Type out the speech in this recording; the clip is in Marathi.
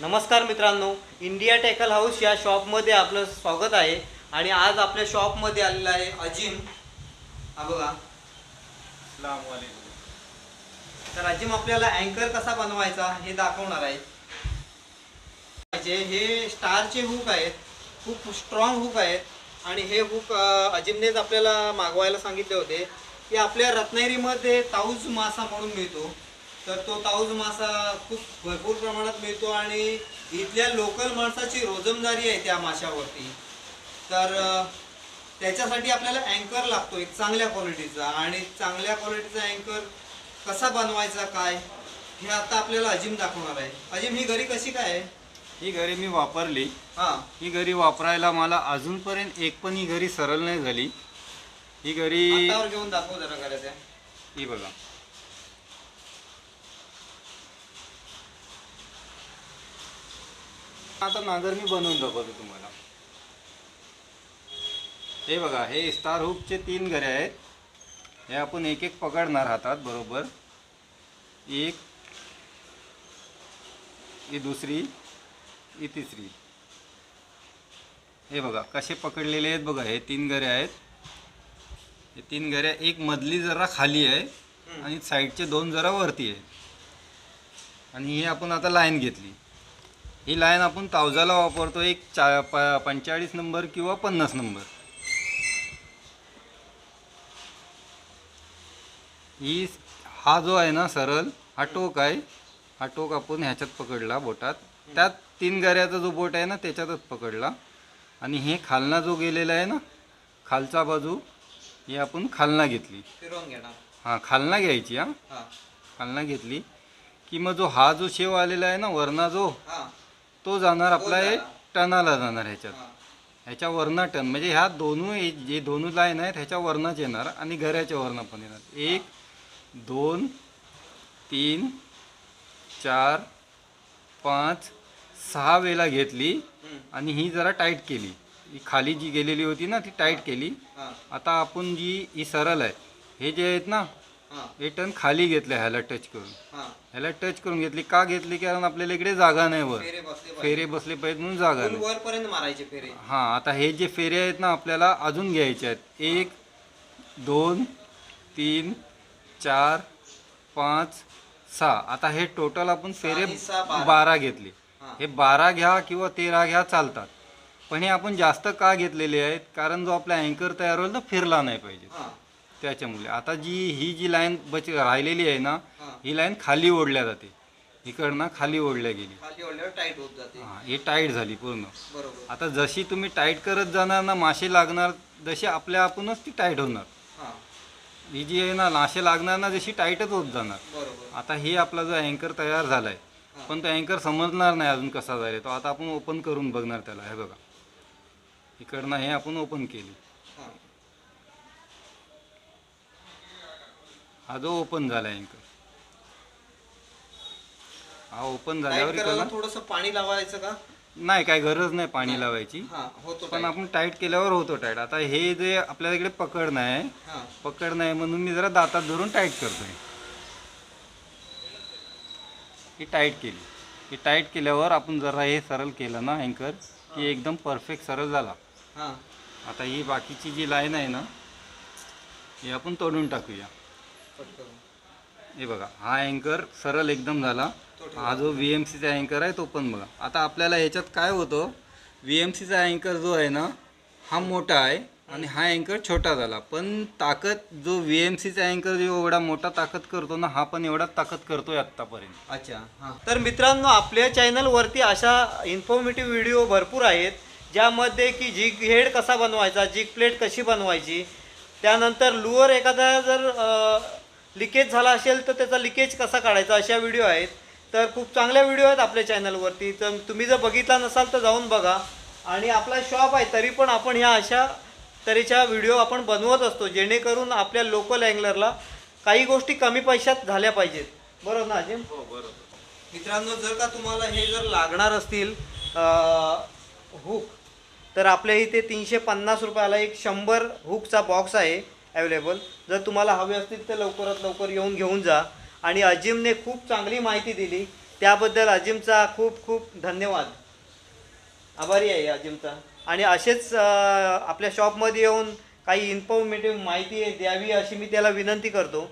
नमस्कार मित्रांनो इंडिया टेकल हाऊस या शॉपमध्ये आपलं स्वागत आहे. आणि आज आपल्या शॉपमध्ये आलेला आहे अजिम. हा बघा. तर अजिम आपल्याला अँकर कसा बनवायचा हे दाखवणार आहे. हे स्टारचे हुक आहेत. खूप स्ट्रॉंग हुक आहेत. आणि हे हुक अजिमनेच आपल्याला मागवायला सांगितले होते. की आपल्या रत्नागिरीमध्ये ताऊज मासा म्हणून मिळतो. तर तो ताऊज मासा खूप भरपूर प्रमाणात मिळतो आणि इथल्या लोकल माणसाची रोजमदारी आहे त्या माशावरती. तर त्याच्यासाठी आपल्याला अँकर लागतो एक चांगल्या क्वालिटीचा आणि चांगल्या क्वालिटीचा अँकर कसा बनवायचा काय हे आता आपल्याला अजिम दाखवणार आहे. अजिम ही घरी कशी काय आहे? ही घरी मी वापरली. हां. ही घरी वापरायला मला अजूनपर्यंत एक पण ही घरी सरळ नाही झाली. ही घरी घेऊन दाखव जरा करायचं ही बघा. आता नागर मी बनवून दाखवतो तुम्हाला. हे बघा हे स्टार हुकचे तीन घरे आहेत. हे आपण एक एक पकडणार हातात बरोबर. एक ही दुसरी ही तिसरी. हे बघा कसे पकडलेले आहेत बघा हे तीन घरे आहेत. हे तीन घऱ्या एक मधली जरा खाली आहे आणि साईडचे दोन जरा वरती आहे. आणि ही आपण आता लाईन घेतली. ही लाईन आपण तावजाला वापरतो एक चा प पंचेचाळीस नंबर किंवा पन्नास नंबर. ही हा जो आहे ना सरळ हा टोक आहे. हा टोक आपण ह्याच्यात पकडला बोटात. त्यात तीन गऱ्याचा जो बोट आहे ना त्याच्यातच पकडला. आणि हे खालना जो गेलेला आहे ना खालचा बाजू ही आपण खालना घेतली. हां खालना घ्यायची हां. खालना घेतली. की मग जो हा जो शेव आलेला आहे ना वरना जो हां. तो जाणार आपला तो हे. टनाला जाणार ह्याच्यात. हां. ह्याच्या वरना टन म्हणजे ह्या दोन्ही जे दोन्ही लाईन आहेत ह्याच्या वरनाच येणार आणि घराच्या वरना पण येणार. एक दोन तीन चार पाच सहा वेळा घेतली. आणि ही जरा टाईट केली. ही खाली जी गेलेली होती ना ती टाईट केली. हां. आता आपण जी ही सरळ आहे. हे जे आहेत ना हां. हे टन खाली घेतले ह्याला टच करून. हां. ह्याला टच करून घेतली. का घेतली? कारण आपल्याला इकडे जागा नाही वर. फेरे बसले पाहिजे. फेरे बसले पाहिजेत म्हणून जागा नाही. वरपर्यंत मारायचे फेरे. हां आता हे जे फेरे आहेत ना आपल्याला अजून घ्यायचे आहेत. एक दोन तीन चार पाच सहा. आता हे टोटल आपण फेरे आणि सहा, बारा. बारा घेतले. हां. हे बारा घ्या किंवा तेरा घ्या चालतात. पण हे आपण जास्त का घेतलेले आहेत? कारण जो आपला अँकर तयार होईल तो फिरला नाही पाहिजे. हां. त्याच्यामुळे. आता जी ही जी लाईन बच राहिलेली आहे ना हां. लाईन खाली ओढल्या जाते. इकडनं खाली ओढल्या गेली. खाली ओढल्यावर टाईट होत जाते. हा, ही टाईट झाली पूर्ण. बरोबर. आता जशी तुम्ही टाईट करत जाणार ना मासे लागणार जशी आपल्या आपणच ती टाईट होणार. हां. ही जी आहे ना मासे लागणार ना जशी टाईटच होत जाणार. बरोबर. आता हे आपला जो अँकर तयार झालाय हा. पण तो अँकर समजणार नाही अजून कसा झालाय. तो आता आपण ओपन करून बघणार त्याला. हे बघा. इकडनं हे आपण ओपन केली. हां जो ओपन झाला अँकर हा ओपन झाल्यावर थोडस पाणी लावायचं का? नाही काय गरज नाही पाणी लावायची. हां होतो पण. आपण टाईट केल्यावर होतो टाईट आता हे जे आपल्याला इकडे पकड नाही हां. पकड नाही म्हणून मी जरा दातात धरून टाईट करतोय. ही टाईट केली. ही टाईट केल्यावर आपण जरा हे सरळ केलं ना अँकर की एकदम परफेक्ट सरळ झाला. हां. आता ही बाकीची जी लाईन आहे ना ही आपण तोडून टाकूया. हे बघा हा अँकर सरळ एकदम झाला. हा जो व्ही एम सीचा अँकर आहे तो पण बघा. आता आपल्याला ह्याच्यात काय होतं व्ही एम सीचा अँकर जो आहे ना हा मोठा आहे आणि हा अँकर छोटा झाला. पण ताकद जो व्ही एम सीचा अँकर जो एवढा मोठा ताकद करतो ना हा पण एवढा ताकद करतोय आत्तापर्यंत. अच्छा हां. तर मित्रांनो आपल्या चॅनलवरती अशा इन्फॉर्मेटिव्ह व्हिडिओ भरपूर आहेत ज्यामध्ये की जिग हेड कसा बनवायचा जिग प्लेट कशी बनवायची त्यानंतर लुअर एखादा जर लिकेज झाला असेल तर त्याचा लिकेज कसा काढायचा अशा व्हिडिओ आहेत. तर खूप चांगल्या व्हिडिओ आहेत आपल्या चॅनलवरती तर तुम्ही जर बघितला नसाल तर जाऊन बघा. आणि आपला शॉप आहे तरी पण आपण ह्या अशा तऱ्हेच्या व्हिडिओ आपण बनवत असतो जेणेकरून आपल्या लोकल अँगलरला काही गोष्टी कमी पैशात झाल्या पाहिजेत. बरोबर ना अजिम? हो बरोबर. मित्रांनो जर का तुम्हाला हे जर लागणार असतील हुक तर आपल्या इथे तीनशे पन्नास रुपयाला एक शंभर हुकचा बॉक्स आहे. अवेलेबल जर तुम्हाला हवे असतील तर लवकरात लवकर येऊन घेऊन जा. आणि अजिमने खूप चांगली माहिती दिली. त्याबद्दल अजिमचा खूप खूप धन्यवाद. आभारी आहे अजिमचा. आणि असेच आपल्या शॉपमध्ये येऊन काही इन्फॉर्मेटिव्ह माहिती द्यावी अशी मी त्याला विनंती करतो.